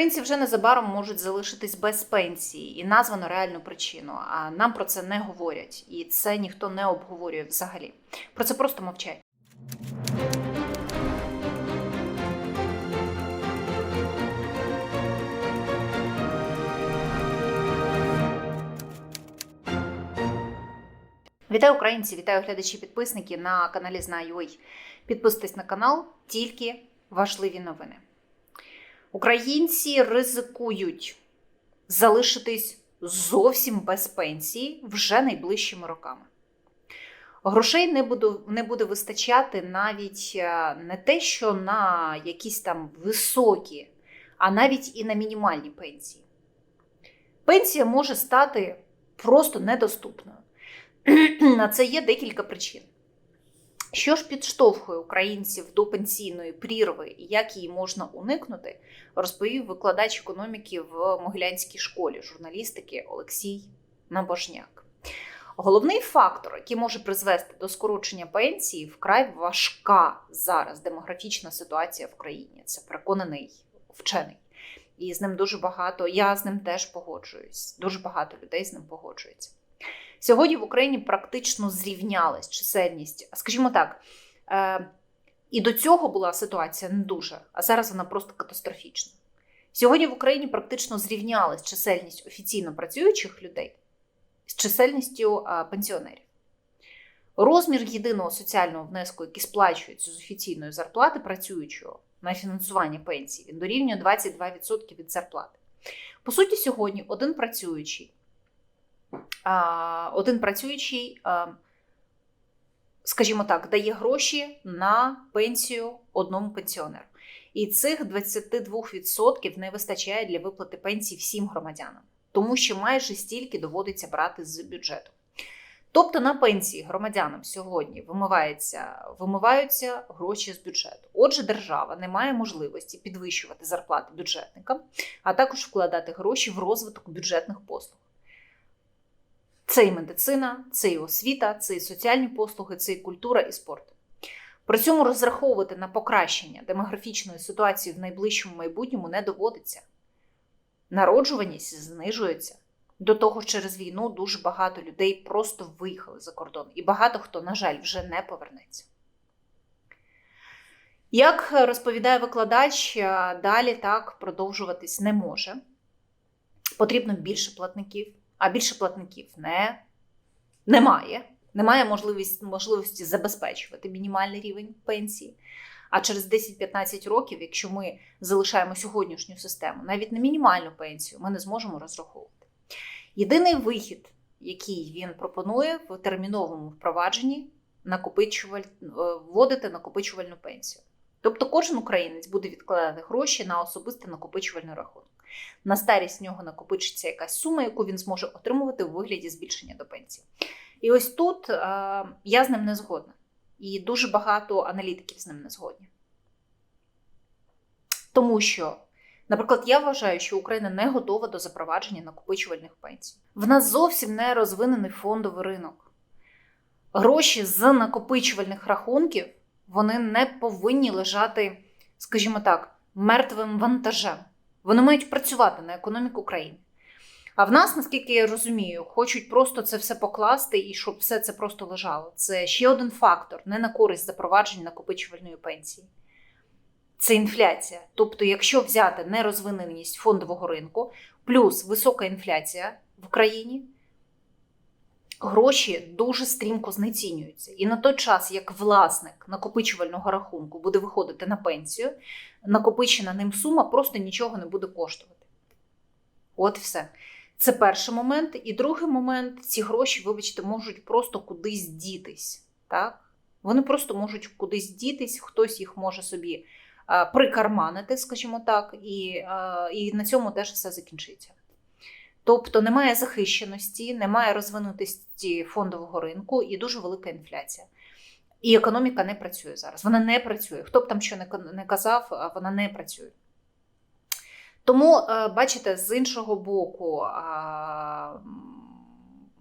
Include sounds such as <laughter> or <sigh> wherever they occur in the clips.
Українці вже незабаром можуть залишитись без пенсії і названо реальну причину. А нам про це не говорять, і це ніхто не обговорює взагалі. Про це просто мовчать. Вітаю українці, вітаю глядачі підписники на каналі Знаю.ua. Підписуйтесь на канал, тільки важливі новини. Українці ризикують залишитись зовсім без пенсії вже найближчими роками. Грошей не буде, не буде вистачати навіть е, не те, що на якісь там високі, а навіть і на мінімальні пенсії. Пенсія може стати просто недоступною. <clears throat> На це є декілька причин. Що ж підштовхує українців до пенсійної прірви і як її можна уникнути, розповів викладач економіки в Могилянській школі журналістики Олексій Набожняк. Головний фактор, який може призвести до скорочення пенсії, вкрай важка зараз демографічна ситуація в країні. Це переконаний вчений. І з ним дуже багато, я з ним теж погоджуюсь. Дуже багато людей з ним погоджується. Сьогодні в Україні практично зрівнялась чисельність, скажімо так, е, і до цього була ситуація не дуже, а зараз вона просто катастрофічна. Сьогодні в Україні практично зрівнялась чисельність офіційно працюючих людей з чисельністю е, пенсіонерів. Розмір єдиного соціального внеску, який сплачується з офіційної зарплати працюючого на фінансування пенсії, він дорівнює 22% від зарплати. По суті, сьогодні один працюючий один працюючий, скажімо так, дає гроші на пенсію одному пенсіонеру. І цих 22% не вистачає для виплати пенсії всім громадянам, тому що майже стільки доводиться брати з бюджету. Тобто на пенсії громадянам сьогодні вимиваються, вимиваються гроші з бюджету. Отже, держава не має можливості підвищувати зарплати бюджетникам, а також вкладати гроші в розвиток бюджетних послуг. Це і медицина, це і освіта, це і соціальні послуги, це і культура і спорт. При цьому розраховувати на покращення демографічної ситуації в найближчому майбутньому не доводиться. Народжуваність знижується. До того через війну дуже багато людей просто виїхали за кордон, і багато хто, на жаль, вже не повернеться. Як розповідає викладач, далі так продовжуватись не може. Потрібно більше платників а більше платників не, немає. Немає можливості, можливості забезпечувати мінімальний рівень пенсії. А через 10-15 років, якщо ми залишаємо сьогоднішню систему, навіть на мінімальну пенсію, ми не зможемо розраховувати. Єдиний вихід, який він пропонує в терміновому впровадженні, накопичуваль... вводити накопичувальну пенсію. Тобто кожен українець буде відкладати гроші на особистий накопичувальний рахунок. На старість в нього накопичиться якась сума, яку він зможе отримувати у вигляді збільшення до пенсії. І ось тут е, я з ним не згодна. І дуже багато аналітиків з ним не згодні. Тому що, наприклад, я вважаю, що Україна не готова до запровадження накопичувальних пенсій. В нас зовсім не розвинений фондовий ринок. Гроші з накопичувальних рахунків вони не повинні лежати, скажімо так, мертвим вантажем. Вони мають працювати на економіку країни. А в нас, наскільки я розумію, хочуть просто це все покласти і щоб все це просто лежало. Це ще один фактор не на користь запровадження накопичувальної пенсії. Це інфляція. Тобто, якщо взяти нерозвиненість фондового ринку, плюс висока інфляція в країні, гроші дуже стрімко знецінюються. І на той час, як власник накопичувального рахунку буде виходити на пенсію, накопичена ним сума просто нічого не буде коштувати. От все. Це перший момент. І другий момент ці гроші, вибачте, можуть просто кудись дітись. Так? Вони просто можуть кудись дітись, хтось їх може собі прикарманити, скажімо так, і, і на цьому теж все закінчиться. Тобто немає захищеності, немає розвинутості фондового ринку і дуже велика інфляція. І економіка не працює зараз. Вона не працює. Хто б там що не казав, вона не працює. Тому, е, бачите, з іншого боку,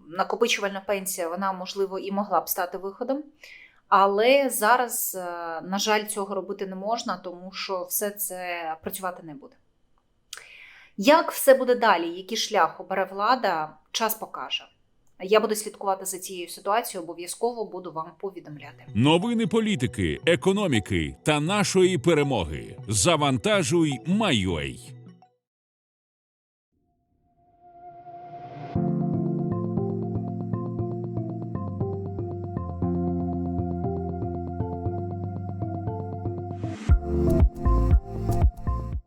накопичувальна пенсія, вона, можливо, і могла б стати виходом. Але зараз, е, на жаль, цього робити не можна, тому що все це працювати не буде. Як все буде далі? Який шлях обере влада? Час покаже. Я буду слідкувати за цією ситуацією, обов'язково буду вам повідомляти. Новини політики, економіки та нашої перемоги. Завантажуй, Майой.